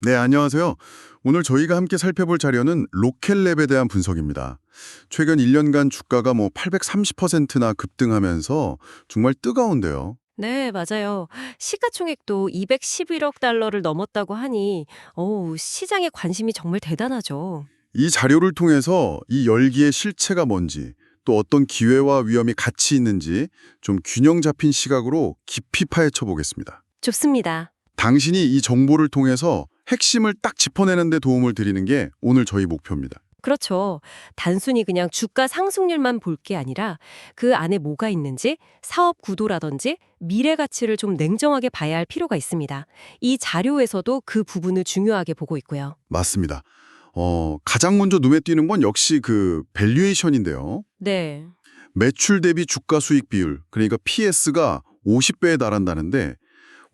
네, 안녕하세요. 오늘 저희가 함께 살펴볼 자료는 로켓랩에 대한 분석입니다. 최근 1년간 주가가 뭐 830%나 급등하면서 정말 뜨거운데요. 네, 맞아요. 시가총액도 211억 달러를 넘었다고 하니, 어우, 시장의 관심이 정말 대단하죠. 이 자료를 통해서 이 열기의 실체가 뭔지, 또 어떤 기회와 위험이 같이 있는지 좀 균형 잡힌 시각으로 깊이 파헤쳐 보겠습니다. 좋습니다. 당신이 이 정보를 통해서 핵심을 딱 짚어내는 데 도움을 드리는 게 오늘 저희 목표입니다. 그렇죠. 단순히 그냥 주가 상승률만 볼 게 아니라 그 안에 뭐가 있는지, 사업 구도라든지 미래 가치를 좀 냉정하게 봐야 할 필요가 있습니다. 이 자료에서도 그 부분을 중요하게 보고 있고요. 맞습니다. 어, 가장 먼저 눈에 띄는 건 역시 그 밸류에이션인데요. 네. 매출 대비 주가 수익 비율, 그러니까 PS가 50배에 달한다는데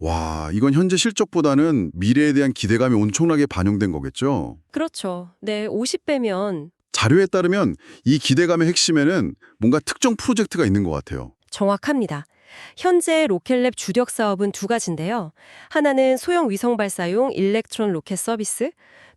와, 이건 현재 실적보다는 미래에 대한 기대감이 엄청나게 반영된 거겠죠. 그렇죠. 네, 50배면 자료에 따르면 이 기대감의 핵심에는 뭔가 특정 프로젝트가 있는 것 같아요. 정확합니다. 현재 로켓랩 주력 사업은 두 가지인데요. 하나는 소형 위성 발사용 일렉트론 로켓 서비스,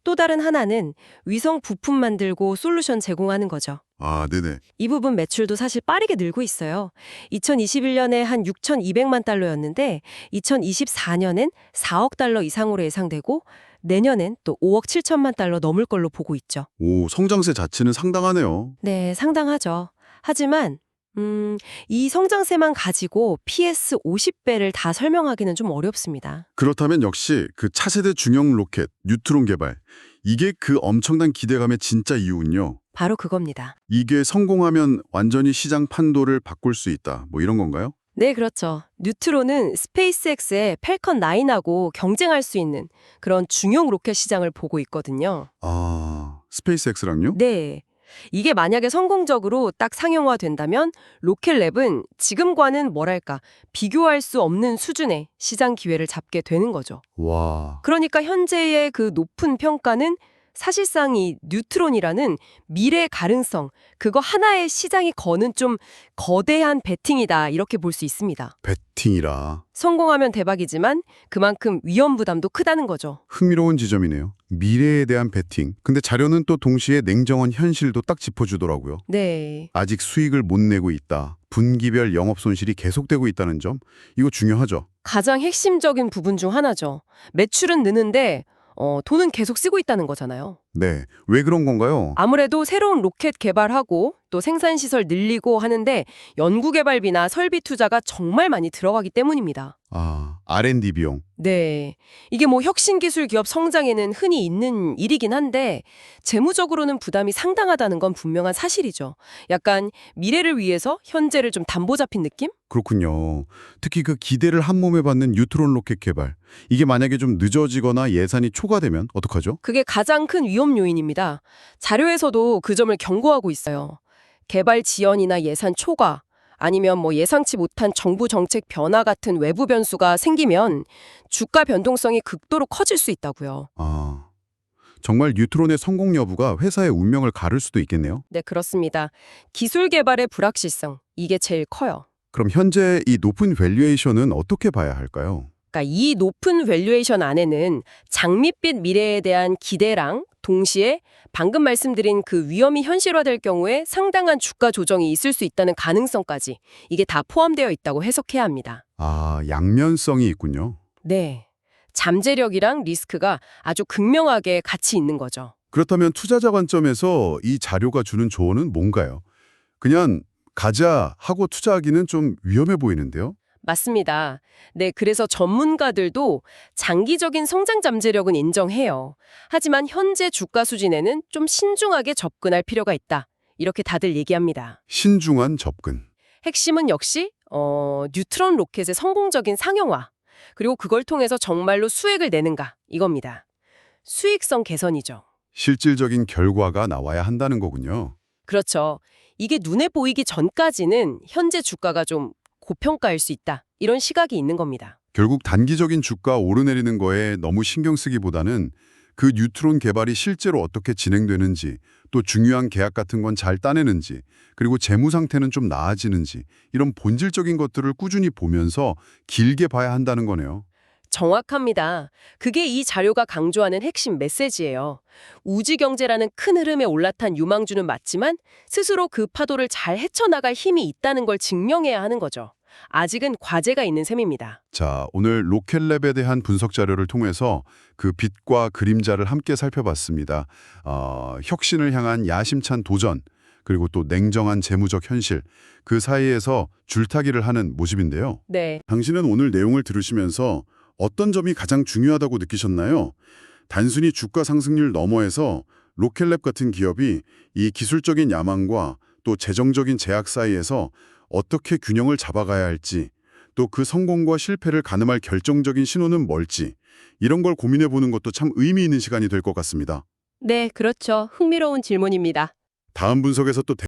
또 다른 하나는 위성 부품 만들고 솔루션 제공하는 거죠. 아, 네네. 이 부분 매출도 사실 빠르게 늘고 있어요. 2021년에 한 6,200만 달러였는데 2024년엔 4억 달러 이상으로 예상되고 내년엔 또 5억 7천만 달러 넘을 걸로 보고 있죠. 오, 성장세 자체는 상당하네요. 네, 상당하죠. 하지만 음, 이 성장세만 가지고 PS 50배를 다 설명하기는 좀 어렵습니다. 그렇다면 역시 그 차세대 중형 로켓, 뉴트론 개발, 이게 그 엄청난 기대감의 진짜 이유는요. 바로 그겁니다. 이게 성공하면 완전히 시장 판도를 바꿀 수 있다. 뭐 이런 건가요? 네, 그렇죠. 뉴트론은 스페이스X의 펠컨 9하고 경쟁할 수 있는 그런 중형 로켓 시장을 보고 있거든요. 아, 스페이스X랑요? 네. 이게 만약에 성공적으로 딱 상용화된다면 로켓랩은 지금과는 뭐랄까 비교할 수 없는 수준의 시장 기회를 잡게 되는 거죠. 와, 그러니까 현재의 그 높은 평가는 사실상 이 뉴트론이라는 미래 가능성, 그거 하나의 시장이 거는 좀 거대한 베팅이다 이렇게 볼 수 있습니다. 배팅이라. 성공하면 대박이지만 그만큼 위험 부담도 크다는 거죠. 흥미로운 지점이네요. 미래에 대한 배팅. 근데 자료는 또 동시에 냉정한 현실도 딱 짚어주더라고요. 네. 아직 수익을 못 내고 있다. 분기별 영업 손실이 계속되고 있다는 점. 이거 중요하죠. 가장 핵심적인 부분 중 하나죠. 매출은 느는데 어, 돈은 계속 쓰고 있다는 거잖아요. 네. 왜 그런 건가요? 아무래도 새로운 로켓 개발하고 또 생산 시설 늘리고 하는데 연구 개발비나 설비 투자가 정말 많이 들어가기 때문입니다. 아, R&D 비용. 네. 이게 뭐 혁신 기술 기업 성장에는 흔히 있는 일이긴 한데 재무적으로는 부담이 상당하다는 건 분명한 사실이죠. 약간 미래를 위해서 현재를 좀 담보 잡힌 느낌? 그렇군요. 특히 그 기대를 한 몸에 받는 뉴트론 로켓 개발. 이게 만약에 좀 늦어지거나 예산이 초과되면 어떡하죠? 그게 가장 큰 위험 요인입니다. 자료에서도 그 점을 경고하고 있어요. 개발 지연이나 예산 초과, 아니면 뭐 예상치 못한 정부 정책 변화 같은 외부 변수가 생기면 주가 변동성이 극도로 커질 수 있다고요. 아, 정말 뉴트론의 성공 여부가 회사의 운명을 가를 수도 있겠네요. 네, 그렇습니다. 기술 개발의 불확실성, 이게 제일 커요. 그럼 현재 이 높은 밸류에이션은 어떻게 봐야 할까요? 그러니까 이 높은 밸류에이션 안에는 장밋빛 미래에 대한 기대랑 동시에 방금 말씀드린 그 위험이 현실화될 경우에 상당한 주가 조정이 있을 수 있다는 가능성까지 이게 다 포함되어 있다고 해석해야 합니다. 아, 양면성이 있군요. 네. 잠재력이랑 리스크가 아주 극명하게 같이 있는 거죠. 그렇다면 투자자 관점에서 이 자료가 주는 조언은 뭔가요? 그냥 가자 하고 투자하기는 좀 위험해 보이는데요. 맞습니다. 네, 그래서 전문가들도 장기적인 성장 잠재력은 인정해요. 하지만 현재 주가 수준에는 좀 신중하게 접근할 필요가 있다. 이렇게 다들 얘기합니다. 신중한 접근. 핵심은 역시 어, 뉴트론 로켓의 성공적인 상용화. 그리고 그걸 통해서 정말로 수익을 내는가 이겁니다. 수익성 개선이죠. 실질적인 결과가 나와야 한다는 거군요. 그렇죠. 이게 눈에 보이기 전까지는 현재 주가가 좀 고평가일 수 있다. 이런 시각이 있는 겁니다. 결국 단기적인 주가 오르내리는 거에 너무 신경 쓰기보다는 그 뉴트론 개발이 실제로 어떻게 진행되는지, 또 중요한 계약 같은 건 잘 따내는지, 그리고 재무 상태는 좀 나아지는지 이런 본질적인 것들을 꾸준히 보면서 길게 봐야 한다는 거네요. 정확합니다. 그게 이 자료가 강조하는 핵심 메시지예요. 우주 경제라는 큰 흐름에 올라탄 유망주는 맞지만 스스로 그 파도를 잘 헤쳐나갈 힘이 있다는 걸 증명해야 하는 거죠. 아직은 과제가 있는 셈입니다. 자, 오늘 로켓랩에 대한 분석 자료를 통해서 그 빛과 그림자를 함께 살펴봤습니다. 어, 혁신을 향한 야심찬 도전, 그리고 또 냉정한 재무적 현실, 그 사이에서 줄타기를 하는 모습인데요. 네. 당신은 오늘 내용을 들으시면서 어떤 점이 가장 중요하다고 느끼셨나요? 단순히 주가 상승률 너머에서 로켓랩 같은 기업이 이 기술적인 야망과 또 재정적인 제약 사이에서 어떻게 균형을 잡아가야 할지, 또 그 성공과 실패를 가늠할 결정적인 신호는 뭘지, 이런 걸 고민해 보는 것도 참 의미 있는 시간이 될 것 같습니다. 네, 그렇죠. 흥미로운 질문입니다. 다음 분석에서 또